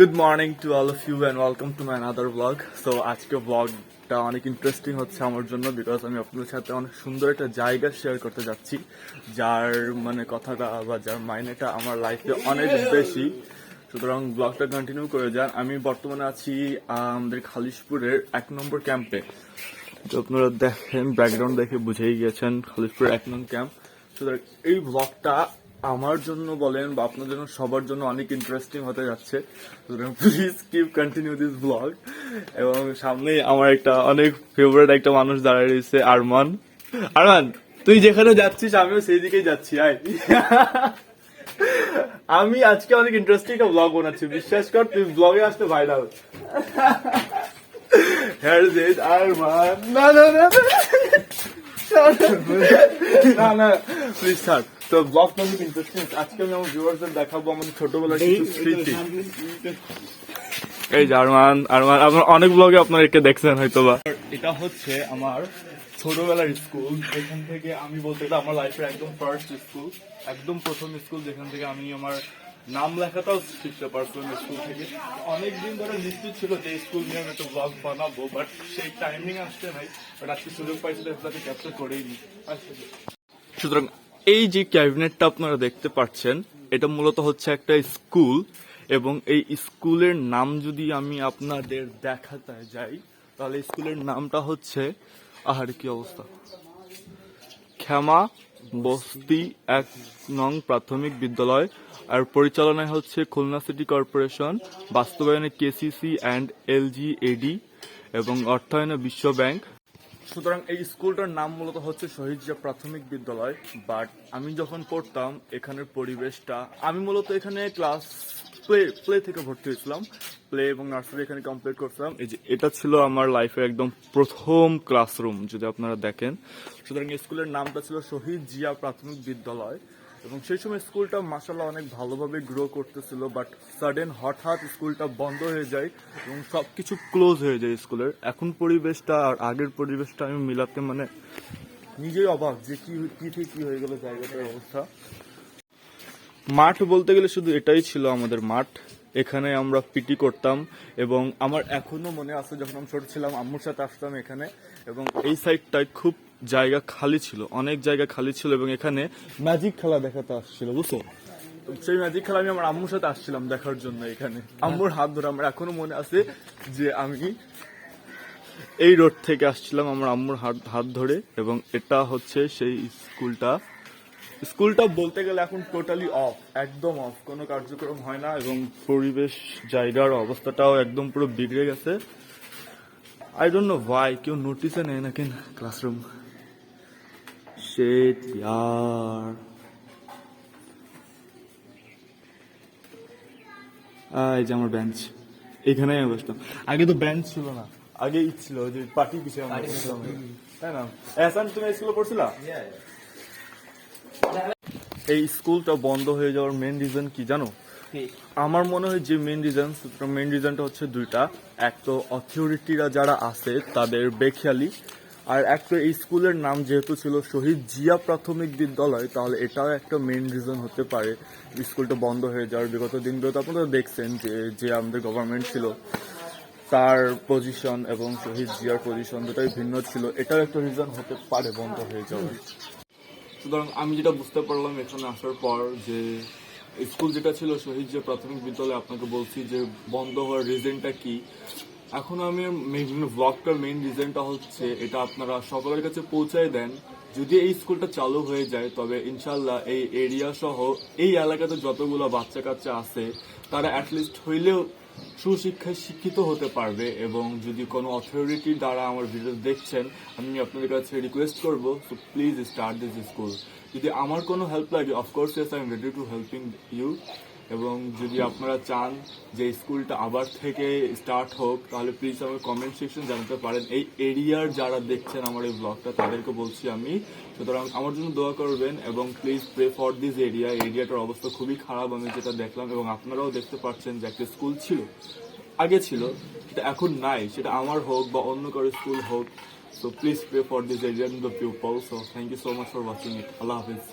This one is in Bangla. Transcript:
Good morning to all of you and welcome to my another blog so আজকে ব্লগটা অনেক ইন্টারেস্টিং হচ্ছে আমার জন্য বিকজ আমি আপনাদের সাথে অনেক সুন্দর একটা জায়গা শেয়ার করতে যাচ্ছি, যার মানে কথাটা বা যার মাইনেটা আমার লাইফে অনেক বেশি। সুতরাং ব্লগটা কন্টিনিউ করে যান। আমি বর্তমানে আছি, আমাদের খালিশপুরের এক নম্বর ক্যাম্পে তো আপনারা দেখেন ব্যাকগ্রাউন্ড দেখে বুঝেই গেছেন খালিশপুর এক নং ক্যাম্প সুতরাং এই ব্লগটা আমার জন্য বলেন বা আপনার জন্য সবার জন্য অনেক ইন্টারেস্টিং হতে যাচ্ছে। Please keep continue this blog এবং সামনে আমার একটা অনেক ফেভারিট একটা মানুষ দাঁড়িয়ে রয়েছে আরমান। আরমান তুই যেখানে যাচ্ছিস আমিও সেই দিকেই যাচ্ছি আয়। আমি আজকে অনেক ইন্টারেস্টিং একটা ব্লগ বানাচ্ছি বিশ্বাস কর তুই ব্লগে আসতে ভাইরাল Here it is, না না না না। না প্লিজ স্যার তো ব্লগটা অনেক ইন্টারেস্টিং আজকে আমি আমার ভিউয়ারদের দেখাবো আমাদের ছোটবেলার কিছু স্মৃতি। এই যে আরমান আরমান আপনার অনেক ব্লগে আপনারা একে দেখছেন হয়তো বা এটা হচ্ছে আমার ছোটবেলার স্কুল এখান থেকে আমি বলতে গেলে আমার লাইফের একদম ফার্স্ট স্কুল একদম প্রথম স্কুল যেখান থেকে আমি আমার নাম লেখাটাও শিখতে পারছিলাম স্কুল থেকে। অনেকদিন ধরে নিশ্চিত ছিল যে স্কুল নিয়ে আমি একটা ব্লগ বানাবো বাট সেই টাইমিং আসছে নাই। বাট আজকে সুযোগ পাইছি তাকে ক্যাপচার করেই নি সুতরাং এই যে ক্যাবিনেটটা আপনারা দেখতে পাচ্ছেন, এটা মূলত হচ্ছে একটা স্কুল এবং এই স্কুলের নাম যদি আমি আপনাদের দেখাতে যাই, তাহলে স্কুলের নামটা হচ্ছে, আহার কি অবস্থা? ক্ষমা বস্তি এক নং প্রাথমিক বিদ্যালয়, আর পরিচালনায় হচ্ছে খুলনা সিটি কর্পোরেশন, বাস্তবায়নে কেসিসি অ্যান্ড এলজি এডি এবং অর্থায়নে বিশ্ব ব্যাংক সুতরাং এই স্কুলটার নাম মূলত হচ্ছে শহীদ জিয়া প্রাথমিক বিদ্যালয় বাট আমি যখন পড়তাম, এখানের পরিবেশটা, আমি মূলত এখানে ক্লাস প্লে প্লে থেকে ভর্তি হয়েছিলাম। প্লে এবং নার্সারি এখানে কমপ্লিট করছিলাম। এই যে এটা ছিল আমার লাইফের একদম প্রথম ক্লাসরুম যদি আপনারা দেখেন। সুতরাং স্কুলের নামটা ছিল শহীদ জিয়া প্রাথমিক বিদ্যালয়। এবং সেই সময় স্কুলটা মাসাল্লাহ অনেক ভালোভাবে গ্রো করতেছিল বাট সাডেন হঠাৎ স্কুলটা বন্ধ হয়ে যায় এবং সব কিছু ক্লোজ হয়ে যায় স্কুলের। এখন পরিবেশটা আর আগের পরিবেশটা আমি মিলাতে মানে নিজেই অবাক যে কি কি থেকে কি হয়ে গেল জায়গাটার অবস্থা। মাঠ বলতে গেলে শুধু এটাই ছিল আমাদের মাঠ। এখানে আমরা পিটি করতাম এবং আমার এখনও মনে আছে যখন আমি ছোট ছিলাম, আম্মুর সাথে আসতাম এখানে এবং এই সাইডটায় খুব জায়গা খালি ছিল, অনেক জায়গা খালি ছিল এবং এখানে ম্যাজিক খেলা দেখাতে আসছিল, বুঝছ? সেই ম্যাজিক খেলা আমি আমার আম্মুর সাথে আসছিলাম দেখার জন্য এখানে। আম্মুর হাত ধরে আমার এখনও মনে আছে যে আমি এই রোড থেকে আসছিলাম আমার আম্মুর হাত হাত ধরে এবং এটা হচ্ছে সেই স্কুলটা। স্কুলটা বলতে গেলে এখন টোটালি অফ একদম অফ কোনো কার্যক্রম হয় না এবং পরিবেশ, জায়গার অবস্থাটাও একদম পুরো বিগড়ে গেছে। আই ডোন্ট নো ভাই কেউ নোটিসে নেয় না কেন ক্লাসরুম শেট ইয়ার এই যে আমার বেঞ্চ এখানে আমি বসতাম। আগে তো বেঞ্চ ছিল না। আগে ছিল যে পার্টি পিছিয়ে। তাই না? এহসান তুমি স্কুলে পড়ছিলা? এই স্কুলটা বন্ধ হয়ে যাওয়ার মেন রিজন কি জানো? আমার মনে হয় যে মেন রিজন মেন রিজনটা হচ্ছে দুইটা। এক তো অথরিটিরা যারা আছে তাদের বেখেয়ালি। আর একটা এই স্কুলের নাম যেহেতু ছিল শহীদ জিয়া প্রাথমিক বিদ্যালয়, তাহলে এটাও একটা মেন রিজন হতে পারে। স্কুলটা বন্ধ হয়ে যাওয়ার বিগত দিনগুলোতে আপনারা দেখছেন যে যে আমাদের গভর্নমেন্ট ছিল, তার পজিশন এবং শহীদ জিয়ার পজিশন দুটাই ভিন্ন ছিল। এটাও একটা রিজন হতে পারে বন্ধ হয়ে যাওয়ার। সুতরাং আমি যেটা বুঝতে পারলাম এখানে আসার পর যে, স্কুল যেটা ছিল শহীদ যে প্রাথমিক বিদ্যালয়, আপনাকে বলছি যে বন্ধ হওয়ার রিজনটা কি? এখন আমি ব্লগটার মেইন রিজনটা হচ্ছে, এটা আপনারা সকলের কাছে পৌঁছায় দেন। যদি এই স্কুলটা চালু হয়ে যায়, তবে ইনশাল্লাহ এই এরিয়া সহ এই এলাকাতে যতগুলো বাচ্চা কাচ্চা আছে, তারা অ্যাটলিস্ট হইলেও সুশিক্ষায় শিক্ষিত হতে পারবে এবং যদি কোনো অথরিটি দ্বারা আমার ভিডিও দেখছেন, আমি আপনাদের কাছে রিকোয়েস্ট করব so please start this school যদি আমার কোনো হেল্প লাগে of course yes I am ready to helping you এবং যদি আপনারা চান যে স্কুলটা আবার থেকে স্টার্ট হোক, তাহলে প্লিজ আমার কমেন্ট সেকশন জানাতে পারেন। এই এরিয়ার যারা দেখছেন আমার এই ব্লগটা তাদেরকে বলছি আমি। সুতরাং আমার জন্য দোয়া করবেন এবং please pray for this area এরিয়াটার অবস্থা খুবই খারাপ, আমি যেটা দেখলাম এবং আপনারাও দেখতে পাচ্ছেন যে একটা স্কুল ছিল, আগে ছিল, সেটা এখন নাই। সেটা আমার হোক বা অন্য কারও স্কুল হোক। So please pray for this area in the people so thank you so much for watching it Allah Hafiz.